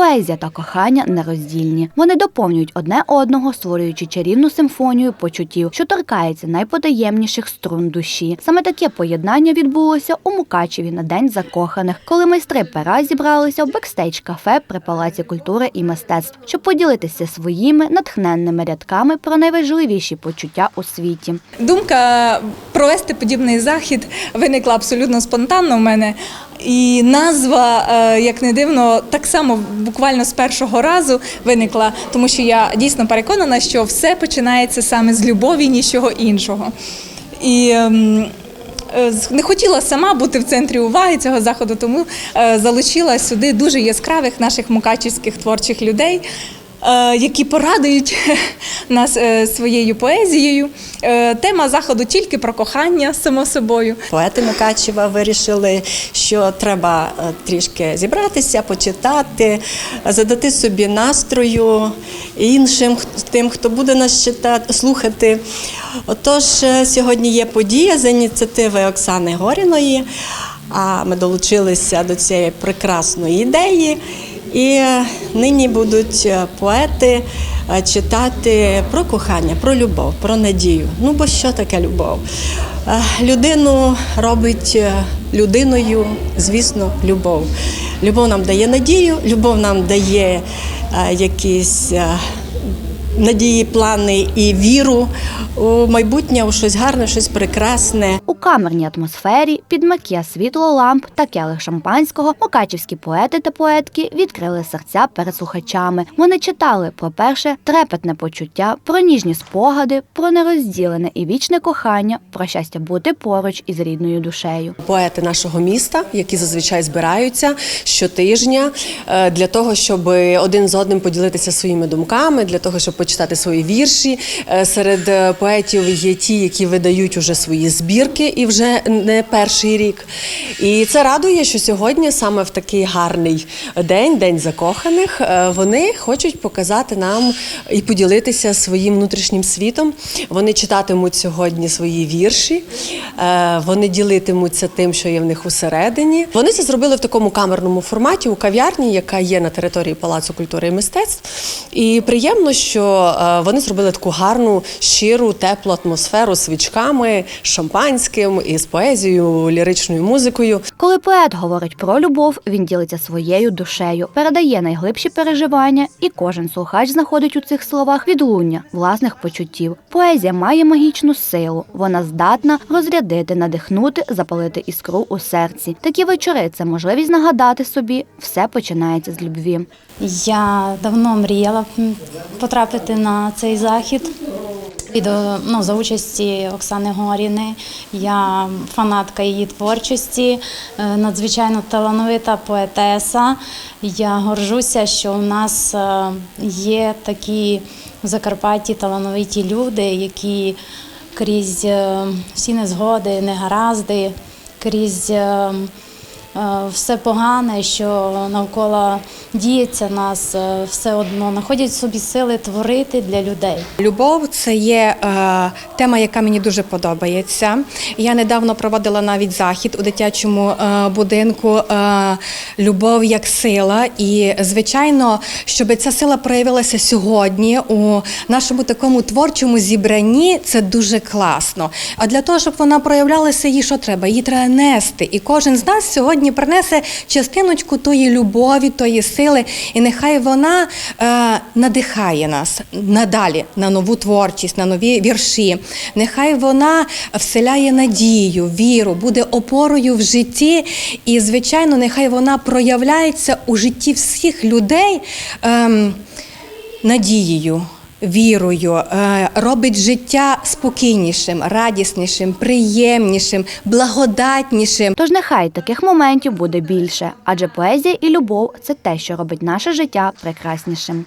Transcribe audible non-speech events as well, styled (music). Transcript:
Поезія та кохання нероздільні. Вони доповнюють одне одного, створюючи чарівну симфонію почуттів, що торкається найпотаємніших струн душі. Саме таке поєднання відбулося у Мукачеві на день закоханих, коли майстри пера зібралися в бекстейдж кафе при палаці культури і мистецтв, щоб поділитися своїми натхненними рядками про найважливіші почуття у світі. Думка провести подібний захід виникла абсолютно спонтанно в мене. І назва, е, як не дивно, так само буквально з першого разу виникла, тому що я дійсно переконана, що все починається саме з любові, нічого іншого. І ем, е, не хотіла сама бути в центрі уваги цього заходу, тому е, залучила сюди дуже яскравих наших мукачівських творчих людей. Е, Які порадують (laughs) нас е, своєю поезією. Е, Тема заходу тільки про кохання, само собою. Поети Мукачева вирішили, що треба трішки зібратися, почитати, задати собі настрою іншим, тим, хто буде нас читати, слухати. Отож, сьогодні є подія з ініціативи Оксани Горіної. А ми долучилися до цієї прекрасної ідеї. І е, нині будуть е, поети е, читати про кохання, про любов, про надію. Ну бо що таке любов? Людину робить людиною, звісно, любов. Любов нам дає надію, любов нам дає якісь надії, плани і віру у майбутнє, у щось гарне, щось прекрасне. Камерній атмосфері під макія світло ламп та келих шампанського мукачівські поети та поетки відкрили серця перед слухачами. Вони читали про перше трепетне почуття, про ніжні спогади, про нерозділене і вічне кохання, про щастя бути поруч із рідною душею. поети нашого міста, які зазвичай збираються щотижня е, для того, щоб один з одним поділитися своїми думками, для того, щоб почитати свої вірші. Е, Серед е, поетів є ті, які видають уже свої збірки, і вже не перший рік. І це радує, що сьогодні, саме в такий гарний день, день закоханих, е, вони хочуть показати нам і поділитися своїм внутрішнім світом. Вони читатимуть сьогодні свої вірші, е, вони ділитимуться тим, що є в них усередині. Вони це зробили в такому камерному форматі у кав'ярні, яка є на території Палацу культури і мистецтв. І приємно, що е, вони зробили таку гарну, щиру, теплу атмосферу свічками, з шампанським і з поезією, ліричною музикою. Коли поет говорить про любов, він ділиться своєю душею, передає найглибші переживання, і кожен слухач знаходить у цих словах відлуння власних почуттів. Поезія має магічну силу. Вона здатна розрядити, надихнути, запалити іскру у серці. Такі вечори це можливість нагадати собі, все починається з любві. Я давно мріяла потрапити на цей захід. І до, ну, за участі Оксани Горіни. Я фанатка її творчості, е, надзвичайно талановита поетеса. Я горжуся, що у нас е, є такі в Закарпатті талановиті люди, які крізь е, всі незгоди, негаразди, крізь е, е, все погане, що навколо діється нас, е, все одно знаходять собі сили творити для людей. Любов це є е, тема, яка мені дуже подобається. Я недавно проводила навіть захід у дитячому е, будинку е, Любов як сила. І, звичайно, щоб ця сила проявилася сьогодні у нашому такому творчому зібранні, це дуже класно. А для того, щоб вона проявлялася, їй що треба? Її треба нести. І кожен з нас сьогодні принесе частиночку тої любові, тої сили, і нехай вона е, надихає нас надалі на нову творчість, на нові вірші. Нехай вона вселяє надію, віру, буде опорою в житті. І, звичайно, нехай вона проявляється у житті всіх людей ем, надією. Вірою е, робить життя спокійнішим, радіснішим, приємнішим, благодатнішим. Тож нехай таких моментів буде більше, адже поезія і любов це те, що робить наше життя прекраснішим.